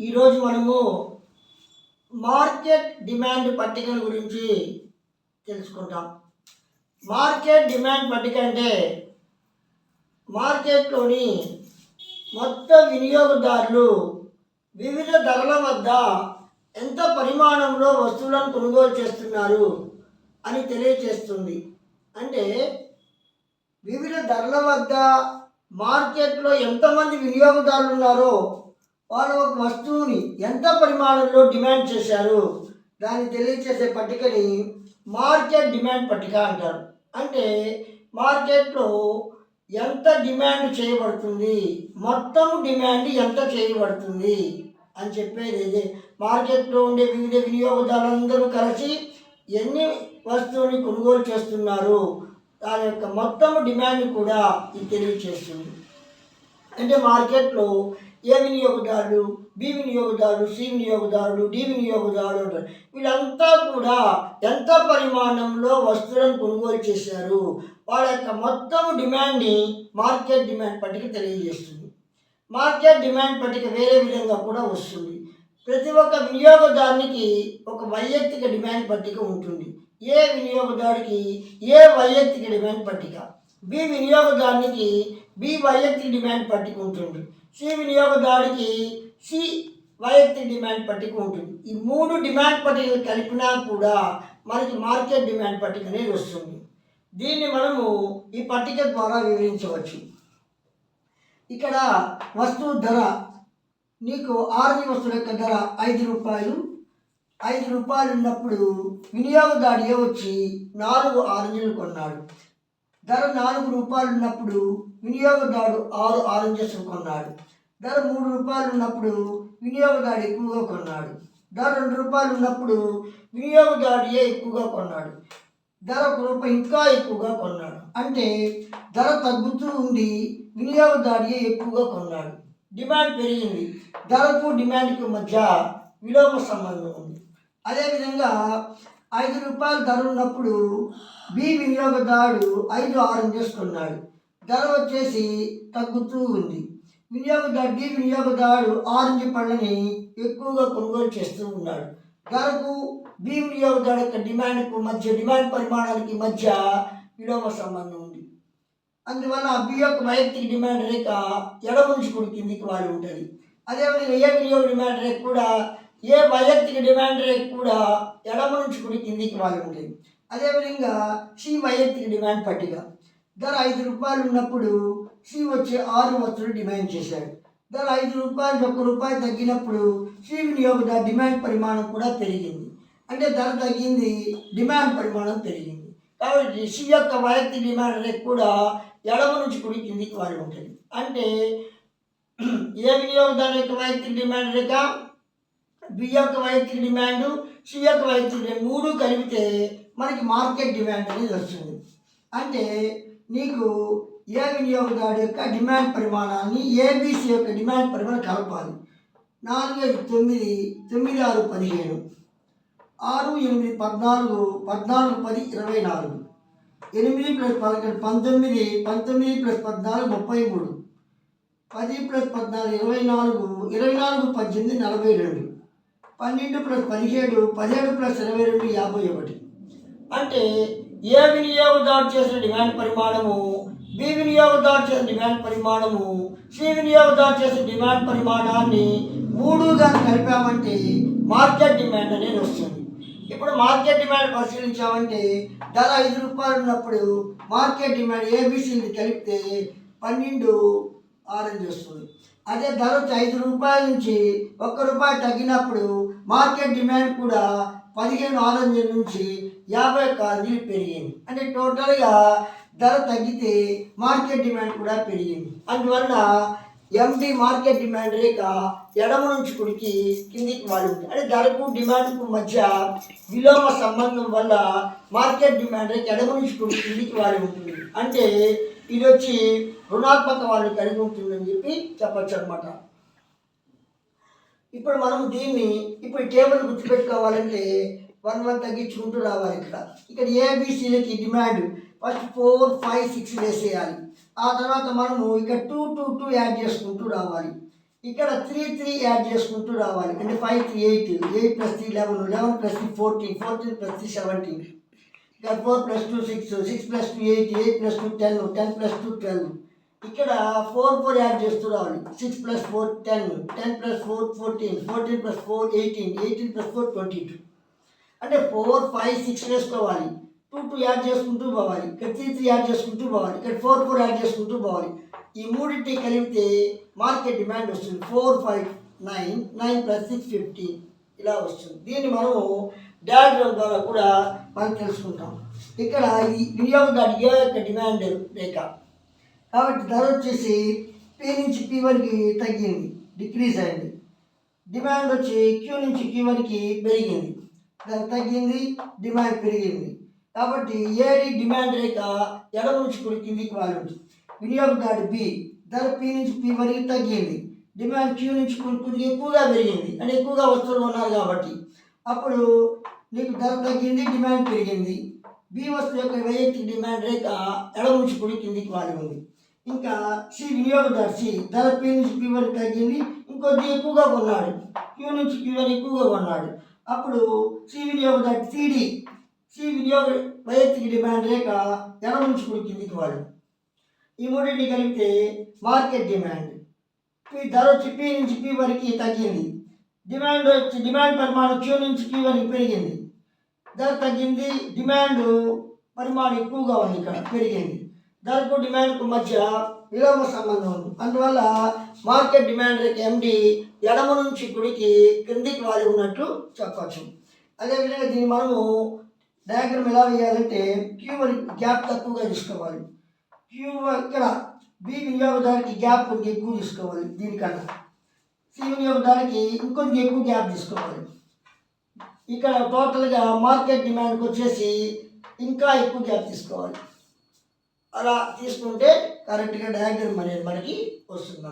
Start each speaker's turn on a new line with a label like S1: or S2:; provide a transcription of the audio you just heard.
S1: ఈరోజు మనము market demand పట్టికల గురించి తెలుసుకుంటాం. మార్కెట్ డిమాండ్ పట్టిక అంటే మార్కెట్లోని మొత్తం వినియోగదారులు వివిధ ధరల వద్ద ఎంత పరిమాణంలో వస్తువులను కొనుగోలు చేస్తున్నారు అని తెలియచేస్తుంది. అంటే వివిధ ధరల వద్ద మార్కెట్లో ఎంతమంది వినియోగదారులు ఉన్నారో వాళ్ళు ఒక వస్తువుని ఎంత పరిమాణంలో డిమాండ్ చేశారు? దాన్ని తెలియచేసే పట్టికని మార్కెట్ డిమాండ్ పట్టిక అంటారు. అంటే మార్కెట్లో ఎంత డిమాండ్ చేయబడుతుంది? మొత్తం డిమాండ్ ఎంత చేయబడుతుంది? అని చెప్పేది మార్కెట్లో ఉండే వివిధ వినియోగదారులందరూ కలిసి ఎన్ని వస్తువుని కొనుగోలు చేస్తున్నారు? దాని యొక్క మొత్తం డిమాండ్ కూడా ఇది తెలియచేస్తుంది. అంటే మార్కెట్లో ఏ వినియోగదారులు బి వినియోగదారులు సి వినియోగదారులు డి వినియోగదారులు అంటారు. వీళ్ళంతా కూడా ఎంత పరిమాణంలో వస్తువులను కొనుగోలు చేశారు వాళ్ళ యొక్క మొత్తం డిమాండ్ని మార్కెట్ డిమాండ్ పట్టిక తెలియజేస్తుంది. మార్కెట్ డిమాండ్ పట్టిక వేరే విధంగా కూడా వస్తుంది. ప్రతి ఒక్క వినియోగదారునికి ఒక వైయక్తిక డిమాండ్ పట్టిక ఉంటుంది. ఏ వినియోగదారుడికి ఏ వైయక్తిక డిమాండ్ పట్టిక? బి వినియోగదారునికి బి వైయక్తిక డిమాండ్ పట్టిక ఉంటుంది. సి వినియోగదారుడికి సి వైయక్తిక డిమాండ్ పట్టిక ఉంటుంది. ఈ మూడు డిమాండ్ పట్టికలు కలిపినా కూడా మనకి మార్కెట్ డిమాండ్ పట్టిక అనేది వస్తుంది. దీన్ని మనము ఈ పట్టిక ద్వారా వివరించవచ్చు. ఇక్కడ వస్తువు ధర నీకు ఆరెంజ్ వస్తువుల యొక్క ధర ఐదు రూపాయలు. ఐదు రూపాయలు ఉన్నప్పుడు వినియోగదారు వచ్చి నాలుగు ఆరెంజ్లు కొన్నాడు. ధర నాలుగు రూపాయలు ఉన్నప్పుడు వినియోగదారుడు ఆరు ఆరెంజెస్ కొన్నాడు. ధర మూడు రూపాయలు ఉన్నప్పుడు వినియోగదారుడు ఎక్కువగా కొన్నాడు. ధర రెండు రూపాయలు ఉన్నప్పుడు వినియోగదారుడే ఎక్కువగా కొన్నాడు. ధర ఒక రూపాయి ఇంకా ఎక్కువగా కొన్నాడు. అంటే ధర తగ్గుతూ ఉండి వినియోగదారుడే ఎక్కువగా కొన్నాడు. డిమాండ్ పెరిగింది. ధరకు డిమాండ్కి మధ్య విలోమ సంబంధం ఉంది. అదేవిధంగా ఐదు రూపాయల ధర ఉన్నప్పుడు బి వినియోగదారుడు ఐదు ఆరెంజెస్ కొన్నాడు. ధర వచ్చేసి తగ్గుతూ ఉంది. వినియోగదారు బి వినియోగదారుడు ఆరెంజ్ పళ్ళని ఎక్కువగా కొనుగోలు చేస్తూ ఉన్నాడు. ధరకు బి వినియోగదారు యొక్క డిమాండ్కు మధ్య డిమాండ్ పరిమాణానికి మధ్య విలోమ సంబంధం ఉంది. అందువల్ల బి యొక్క వైయక్తిక డిమాండ్ రేఖ ఎడమ నుంచి కుడి కిందికి వాడి ఉంటుంది. అదేవిధంగా ఏ వినియోగ డిమాండ్ రేఖ కూడా ఏ వైయక్తిక డిమాండ్ రేఖ కూడా ఎడమ నుంచి కుడి కిందికి వాడి ఉంటుంది. అదేవిధంగా సి వైయక్తిక డిమాండ్ పట్టిక. ధర ఐదు రూపాయలు ఉన్నప్పుడు సి వచ్చి ఆరు వస్తువులు డిమాండ్ చేశాడు. ధర ఐదు రూపాయలు ఒక్క రూపాయి తగ్గినప్పుడు సి వినియోగదారు డిమాండ్ పరిమాణం కూడా పెరిగింది. అంటే ధర తగ్గింది డిమాండ్ పరిమాణం పెరిగింది. కాబట్టి సి యొక్క వైయక్తిక డిమాండ్ రేట్ కూడా ఎడమ నుంచి కుడి కిందికి వాడి ఉంటుంది. అంటే ఏ వినియోగదారు యొక్క వైయక్తిక డిమాండ్ రేఖ? బి యొక్క వైయక్తిక డిమాండ్ సి యొక్క వైయక్తిక మూడు కలిపితే మనకి మార్కెట్ డిమాండ్ అనేది వస్తుంది. అంటే నీకు ఏ వినియోగదారు యొక్క డిమాండ్ పరిమాణాన్ని ఏబిసి యొక్క డిమాండ్ పరిమాణం కలపాలి. నాలుగు ఐదు తొమ్మిది తొమ్మిది ఆరు పదిహేను. ఆరు ఎనిమిది పద్నాలుగు పద్నాలుగు పది ఇరవై నాలుగు. ఎనిమిది ప్లస్ పదకొండు పంతొమ్మిది పంతొమ్మిది ప్లస్ పద్నాలుగు ముప్పై మూడు. పది ప్లస్ పద్నాలుగు ఇరవై నాలుగు ఇరవై నాలుగు పద్దెనిమిది నలభై రెండు. పన్నెండు ప్లస్ పదిహేడు పదిహేడు ప్లస్ ఇరవై రెండు యాభై ఒకటి. అంటే ఏ వినియోగదారు చేసిన డిమాండ్ పరిమాణము? బి వినియోగదారు చేసిన డిమాండ్ పరిమాణము? సి వినియోగదారు చేసిన డిమాండ్ పరిమాణాన్ని మూడుగా కలిపామంటే మార్కెట్ డిమాండ్ అనేది వస్తుంది. ఇప్పుడు మార్కెట్ డిమాండ్ పరిశీలించామంటే ధర ఐదు రూపాయలు ఉన్నప్పుడు మార్కెట్ డిమాండ్ ఏబిసిని కలిపితే పన్నెండు ఆరెంజ్ వస్తుంది. అదే ధర ఐదు రూపాయల నుంచి ఒక్క రూపాయి తగ్గినప్పుడు మార్కెట్ డిమాండ్ కూడా పదిహేను ఆరెంజ్ నుంచి యాభై ఒక్క ఆరెంజ్లు పెరిగింది. అంటే టోటల్గా ధర తగ్గితే మార్కెట్ డిమాండ్ కూడా పెరిగింది. అందువల్ల ఎంపీ మార్కెట్ డిమాండ్ రేఖ ఎడమ నుంచి కుడికి కిందికి వాడింది అంటే ధరకు డిమాండ్కు మధ్య విలోమ సంబంధం వల్ల మార్కెట్ డిమాండ్ రేఖ ఎడమ నుంచి కుడికి కిందికి వాడి ఉంటుంది. అంటే ఇది వచ్చి రుణాత్మక వాళ్ళు కలిగి ఉంటుందని చెప్పి చెప్పచ్చు అనమాట ఇప్పుడు మనం దీన్ని ఇప్పుడు టేబుల్ గుర్తుపెట్టుకోవాలంటే వన్ వన్ తగ్గించుకుంటూ రావాలి ఇక్కడ. ఇక్కడ ఏబిసిలకి demand. First four five six వేసేయాలి. ఆ తర్వాత మనము ఇక్కడ టూ టూ టూ యాడ్ చేసుకుంటూ రావాలి. ఇక్కడ త్రీ త్రీ యాడ్ చేసుకుంటూ రావాలి. అంటే five three eight. Eight plus three eleven. Eleven plus three fourteen. Fourteen plus three seventeen. ఇక్కడ four plus two six. Six plus two eight. Eight plus two ten. Ten plus two twelve. ఇక్కడ four four add చేస్తూ రావాలి. Six plus four ten ten plus four fourteen fourteen plus four eighteen eighteen plus four twenty two అంటే four five six వేసుకోవాలి. Two two add చేసుకుంటూ పోవాలి. ఇక్కడ three three add చేసుకుంటూ పోవాలి. ఇక్కడ ఫోర్ ఫోర్ యాడ్ చేసుకుంటూ పోవాలి. ఈ మూడింటి కలిపితే మార్కెట్ డిమాండ్ వస్తుంది. Four five nine nine plus six fifteen ఇలా వస్తుంది. దీన్ని మనము డయాగ్రామ్ ద్వారా కూడా మనం తెలుసుకుంటాం. ఇక్కడ ఈ వినియోగదారు ఏ యొక్క డిమాండ్ రేఖ కాబట్టి ధర వచ్చేసి పి నుంచి పి వరకు తగ్గింది డిక్రీజ్ అయింది. డిమాండ్ వచ్చి క్యూ నుంచి క్యూ వరకు పెరిగింది. ధర తగ్గింది డిమాండ్ పెరిగింది. కాబట్టి ఏడి డిమాండ్ రేఖ ఎడమ నుంచి కుడి కిందికి వాలి వినియోగదారు బి ధర పి నుంచి పి వరకు తగ్గింది. డిమాండ్ క్యూ నుంచి కుడి ఎక్కువగా పెరిగింది. అంటే ఎక్కువగా వస్తువులు ఉన్నారు కాబట్టి. అప్పుడు నీకు ధర తగ్గింది డిమాండ్ పెరిగింది. బి వస్తువు యొక్క వైయక్తిక డిమాండ్ రేఖ ఎడమ నుంచి కుడి కిందికి వాలి ఉంది ఇంకా సి వినియోగదారు సి ధర పి నుంచి పి వరకు తగ్గింది ఇంకొద్ది ఎక్కువగా కొన్నాడు. క్యూ నుంచి క్యూ వరకు ఎక్కువగా కొన్నాడు. అప్పుడు సి వినియోగదారు సిడి సి వినియోగ వైయక్తిక డిమాండ్ రేఖ ఎడమ నుంచి కుడి కిందికి వాడు. ఈ మూడింటిని కలిపితే మార్కెట్ డిమాండ్. పి ధర వచ్చి పి నుంచి పి వరకు తగ్గింది. డిమాండ్ వచ్చి డిమాండ్ పరిమాణం క్యూ నుంచి క్యూ వరకు పెరిగింది. ధర తగ్గింది డిమాండ్ పరిమాణం ఎక్కువగా ఉంది ఇక్కడ పెరిగింది. ధరకు డిమాండ్కు మధ్య విలోమ సంబంధం ఉంది. అందువల్ల మార్కెట్ డిమాండ్ రేట్ ఎండి ఎడమ నుంచి కుడికి క్రిందికి వాలి ఉన్నట్లు చెప్పచ్చు. అదేవిధంగా దీన్ని మనము డయాగ్రామ్ ఎలా వేయాలంటే క్యూ గ్యాప్ తక్కువగా తీసుకోవాలి. క్యూ ఇక్కడ బి వినియోగదారికి గ్యాప్ కొంచెం ఎక్కువ తీసుకోవాలి దీనికన్నా. సి వినియోగదారికి ఇంకొంచెం ఎక్కువ గ్యాప్ తీసుకోవాలి. ఇక్కడ టోటల్గా మార్కెట్ డిమాండ్కి వచ్చేసి ఇంకా ఎక్కువ గ్యాప్ తీసుకోవాలి. అలా తీసుకుంటే కరెక్ట్గా డయాగ్రమ్ అనేది మనకి వస్తుంది